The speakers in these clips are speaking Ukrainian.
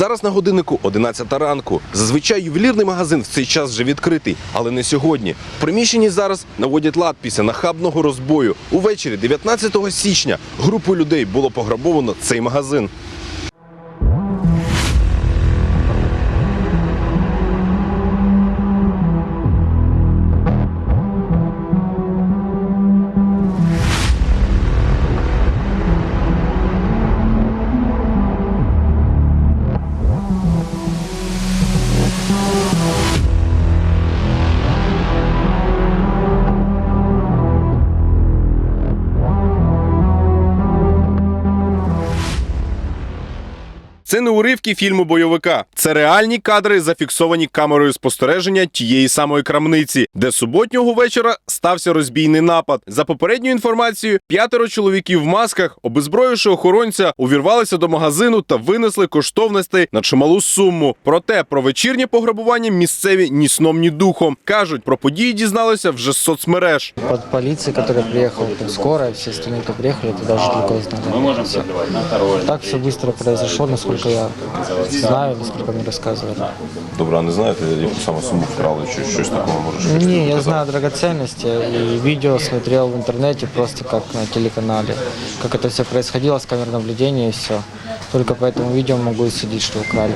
Зараз на годиннику 11 ранку. Зазвичай ювелірний магазин в цей час вже відкритий, але не сьогодні. В приміщенні зараз наводять лад після нахабного розбою. Увечері 19 січня групою людей було пограбовано цей магазин. Це не уривки фільму бойовика. Це реальні кадри, зафіксовані камерою спостереження тієї самої крамниці, де суботнього вечора стався розбійний напад. За попередньою інформацією, п'ятеро чоловіків в масках, обезброївши охоронця, увірвалися до магазину та винесли коштовностей на чималу суму. Проте про вечірнє пограбування місцеві ні сном, ні духом кажуть, про події дізналися вже з соцмереж. Под полицией, которая приехала, там скорая, все остальные, кто приехали, это даже только узнали. Мы можем Так все быстро произошло, насколько я знаю, насколько мне рассказывали. Добре, а не знаєте, яку саме суму вкрали, чи щось такого можеш? Не, я знаю драгоценности и видео смотрел в интернете просто как на телеканале, как это все происходило с камер наблюдения и все. Только по этому видео могу и судить, что украли.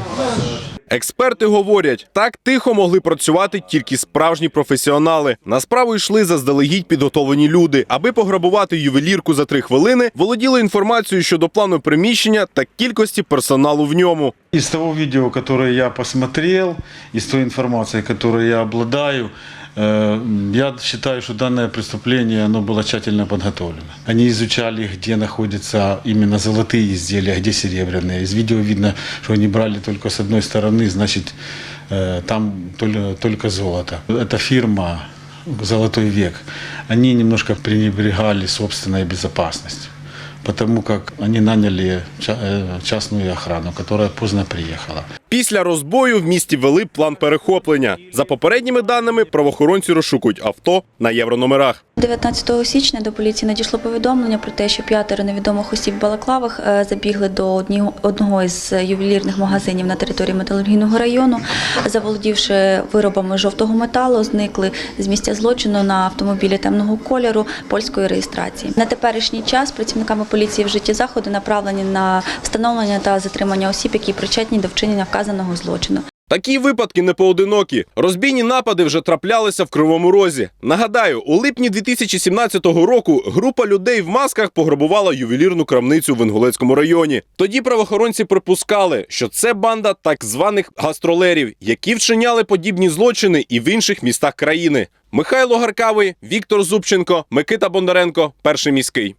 Експерти говорять, так тихо могли працювати тільки справжні професіонали. На справу йшли заздалегідь підготовлені люди. Аби пограбувати ювелірку за три хвилини, володіли інформацією щодо плану приміщення та кількості персоналу в ньому. Із того відео, яке я посмотрел, із тої інформації, якою я обладаю, я считаю, что данное преступление оно было тщательно подготовлено. Они изучали, где находятся именно золотые изделия, а где серебряные. Из видео видно, что они брали только с одной стороны, значит, э, там только, только золото. Это фирма «Золотой век». Они немножко пренебрегали собственной безопасностью потому как они наняли э, частную охрану, которая поздно приехала. Після розбою в місті вели план перехоплення. За попередніми даними, правоохоронці розшукують авто на єврономерах. 19 січня до поліції надійшло повідомлення про те, що п'ятеро невідомих осіб в Балаклавах е, забігли до одного із ювелірних магазинів на території металургійного району, заволодівши виробами жовтого металу, зникли з місця злочину на автомобілі темного кольору польської реєстрації. На теперішній час працівниками поліції вжиті заходи направлені на встановлення та затримання осіб, які причетні до вчинення вказаного злочину. Такі випадки не поодинокі. Розбійні напади вже траплялися в Кривому Розі. Нагадаю, у липні 2017 року група людей в масках пограбувала ювелірну крамницю в Інгулецькому районі. Тоді правоохоронці припускали, що це банда так званих гастролерів, які вчиняли подібні злочини і в інших містах країни. Михайло Гаркавий, Віктор Зубченко, Микита Бондаренко, перший міський.